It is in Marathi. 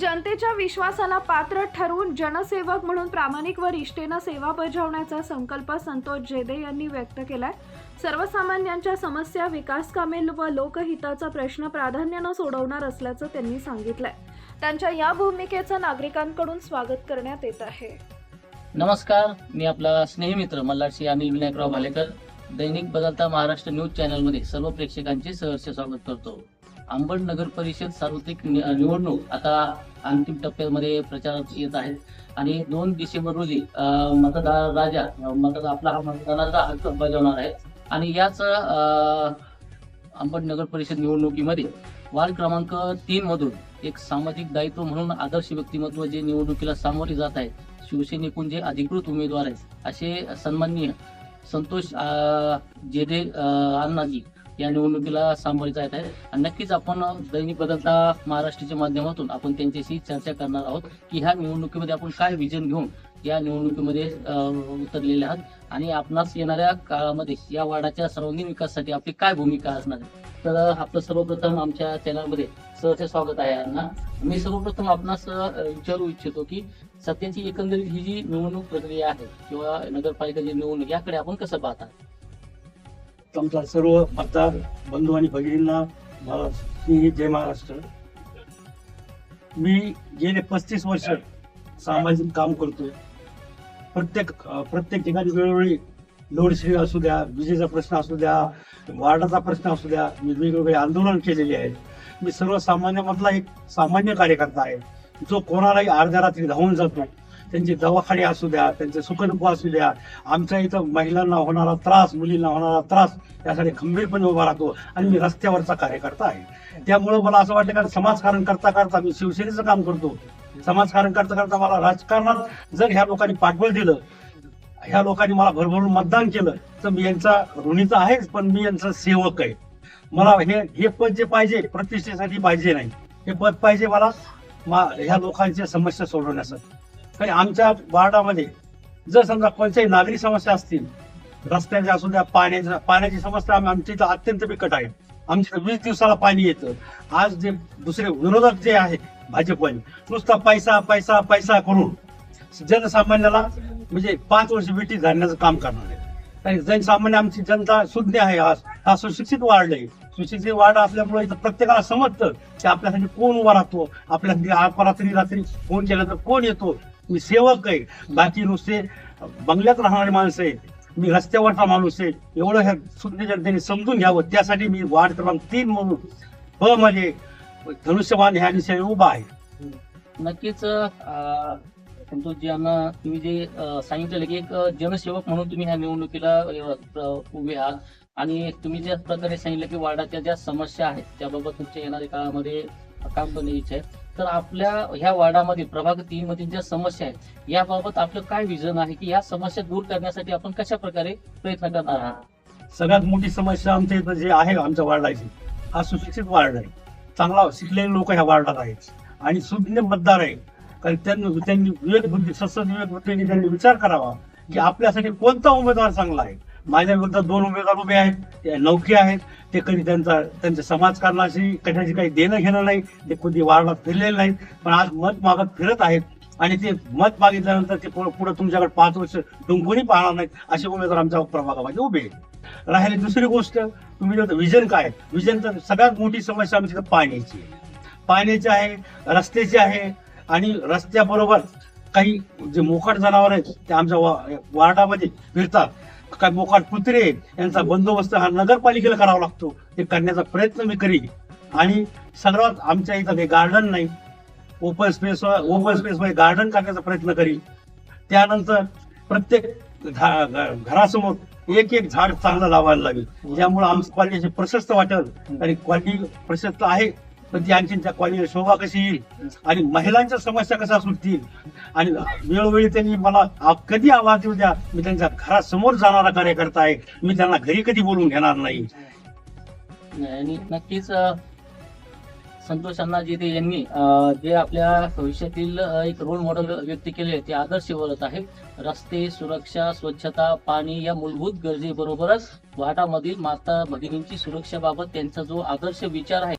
जनतेच्या विश्वासाला पात्र ठरवून जनसेवक म्हणून प्रामाणिक व रिष्टेनं सेवा बजावण्याचा संकल्प संतोष जेदे यांनी व्यक्त केलाय. सर्वसामान्यांच्या समस्या विकास कामे व लोकहिताचा प्रश्न प्राधान्यानं सोडवणार असल्याचं त्यांनी सांगितलंय. त्यांच्या या भूमिकेचं नागरिकांकडून स्वागत करण्यात येत आहे. नमस्कार मी आपला स्नेहमित्र मल्हारशी अनिल विनायकराव भालेकर. दैनिक बदलता महाराष्ट्र न्यूज चॅनलमध्ये सर्व प्रेक्षकांचे सहर्ष स्वागत करतो. अंबड नगर परिषद सार्वत्रिक नि- निवडणूक आता अंतिम टप्प्यामध्ये प्रचारात येत आहेत. आणि दोन डिसेंबर रोजी मतदार राजा मतदार आपला हा मतदानाचा हक्क बजावणार आहे आणि याच अंबड नगर परिषद निवडणुकीमध्ये वार्ड क्रमांक तीन मधून एक सामाजिक दायित्व म्हणून आदर्श व्यक्तिमत्व जे निवडणुकीला सामोरे जात आहे शिवसेनेकून जे अधिकृत उमेदवार आहेत असे सन्माननीय संतोष जेडे जेदे अण्णाजी या निवडणुकीला सामोरे जात आहे आणि नक्कीच आपण दैनिक बदलता महाराष्ट्राच्या माध्यमातून आपण त्यांच्याशी चर्चा करणार आहोत की ह्या निवडणुकीमध्ये आपण काय विजन घेऊन या निवडणुकीमध्ये उतरलेले आहात. आणि आपणास येणाऱ्या काळामध्ये या वाडाच्या सर्वांगीण विकासासाठी आपली काय भूमिका असणार आहे? तर आपलं सर्वप्रथम आमच्या चॅनलमध्ये सहर्ष स्वागत आहे यांना. मी सर्वप्रथम आपणास विचारू इच्छितो की सध्याची एकंदरीत ही जी निवडणूक प्रक्रिया आहे किंवा नगरपालिकेची निवडणूक याकडे आपण कसं पाहता? आमचा सर्व मतदार बंधू आणि भगिनींना मला स्नेही जय महाराष्ट्र. मी गेले पस्तीस वर्ष सामाजिक काम करतोय. प्रत्येक प्रत्येक ठिकाणी वेळोवेळी लोडशेडिंग असू द्या विजेचा प्रश्न असू द्या वार्डाचा प्रश्न असू द्या मी वेगवेगळे आंदोलन केलेले आहेत. मी सर्वसामान्यामधला एक सामान्य कार्यकर्ता आहे. जो कोणालाही अर्ध्या रात्री धावून जातो. त्यांचे दवाखाने असू द्या त्यांचे सुखदुःख असू द्या आमच्या इथं महिलांना होणारा त्रास मुलींना होणारा त्रास यासाठी खंबीरपणे उभा राहतो आणि मी रस्त्यावरचा कार्यकर्ता आहे. त्यामुळं मला असं वाटलं कारण समाजकारण करता करता मी शिवसेनेचं काम करतो. समाजकारण करता करता मला राजकारणात जर ह्या लोकांनी पाठबळ दिलं ह्या लोकांनी मला भरभरून मतदान केलं तर मी यांचा ऋणी तर आहेच पण मी यांचा सेवक आहे. मला हे हे पद जे पाहिजे प्रतिष्ठेसाठी पाहिजे नाही. हे पद पाहिजे मला मा- ह्या लोकांच्या समस्या सोडवण्यासाठी. आणि आमच्या वार्डामध्ये जर समजा कोणत्याही नागरी समस्या असतील रस्त्याच्या असू द्या पाण्याच्या पाण्याची समस्या आमच्या इथं अत्यंत बिकट आहे. आमच्या वीस दिवसाला पाणी येतं. आज जे दुसरे विरोधक जे आहेत भाजपवाले नुसता पैसा पैसा पैसा करून जनसामान्याला म्हणजे पाच वर्ष विटी धाडण्याचं काम करणार आहे. आणि जनसामान्य आमची जनता शुद्ध आहे हा हा सुशिक्षित वार्ड आहे. सुशिक्षित वार्ड असल्यामुळे इथं प्रत्येकाला समजतं की आपल्यासाठी कोण उभा राहतो आपल्यासाठी अपरात्री रात्री फोन केला तर कोण येतो मी सेवक आहे. बाकी नुसते बंगल्यात राहणारे माणसं आहेत. मी रस्त्यावरचा माणूस आहे. एवढं ह्या सुज्ञ जनतेने समजून घ्यावं. त्यासाठी मी वार्ड क्रमांक तीन म्हणून ब मध्ये धनुष्यबाण ह्या दिशेने उभा आहे. नक्कीच अं, संतोषजी यांना तुम्ही जे सांगितलेलं की एक जनसेवक म्हणून तुम्ही ह्या निवडणुकीला उभे आहात. आणि तुम्ही ज्या प्रकारे सांगितलं की वार्डाच्या ज्या समस्या आहेत त्याबाबत तुमच्या येणाऱ्या काळामध्ये काम करण्याची इच्छा आहे. तर आपल्या ह्या वार्डामध्ये प्रभाग तीन मधील ज्या समस्या आहेत याबाबत आपलं काय विजन आहे की या समस्या दूर करण्यासाठी आपण कशा प्रकारे प्रयत्न करणार आहात? सगळ्यात मोठी समस्या आमच्या इथं जे आहे आमच्या वार्डाची हा सुशिक्षित वार्ड आहे. चांगला शिकलेले लोक ह्या वार्डात आहेत. आणि सुज्ञ मतदार आहे कारण त्यांनी त्यांनी विवेक बुद्धी सतत विवेक बुद्धीने त्यांनी विचार करावा की आपल्यासाठी कोणता उमेदवार चांगला आहे. माझ्या विरुद्ध दोन उमेदवार उभे आहेत नौके आहेत. ते कधी त्यांचा त्यांच्या समाजकारणाशी कशाची काही देणं घेणं नाही ते कधी वारला फिरलेले नाहीत. पण आज मत मागत फिरत आहेत आणि ते मत मागितल्यानंतर ते पुढे तुमच्याकडे पाच वर्ष डुंकूनही पाहणार नाहीत असे उमेदवार आमच्या प्रभागामध्ये उभे आहेत. राहिली दुसरी गोष्ट तुम्ही विजन काय विजन तर सगळ्यात मोठी समस्या आमची पाण्याची आहे. पाण्याची आहे रस्त्याची आहे आणि रस्त्याबरोबर काही जे मोकाट जनावर आहेत ते आमच्या वा- वार्डामध्ये फिरतात. काही मोकाट कुत्रे आहेत यांचा बंदोबस्त हा नगरपालिकेला करावा लागतो. ते करण्याचा प्रयत्न मी करीन. आणि सर्वात आमच्या इथं काही गार्डन नाही ओपन स्पेस ओपन स्पेस मध्ये गार्डन करण्याचा प्रयत्न करीन. त्यानंतर प्रत्येक घरासमोर एक एक झाड चांगलं लावायला लागेल. त्यामुळे आमचं कॉलनी प्रशस्त वाटेल. आणि कॉलनी प्रशस्त आहे. पण ती आणखी त्या शोभा कशी येईल? आणि महिलांच्या समस्या कशा सुटतील? आणि वेळोवेळी त्यांनी मला कधी आवाज देऊ द्या? मी त्यांच्या घरासमोर जाणारा कार्यकर्ता आहे. मी त्यांना घरी कधी बोलून घेणार नाही. आणि नक्कीच संतोष अण्णा ते यांनी जे आपल्या भविष्यातील एक रोल मॉडेल व्यक्त केले ते आदर्श बोलत आहेत. रस्ते सुरक्षा स्वच्छता पाणी या मूलभूत गरजेबरोबरच वाटामधील माता भगिनींची सुरक्षेबाबत त्यांचा जो आदर्श विचार आहे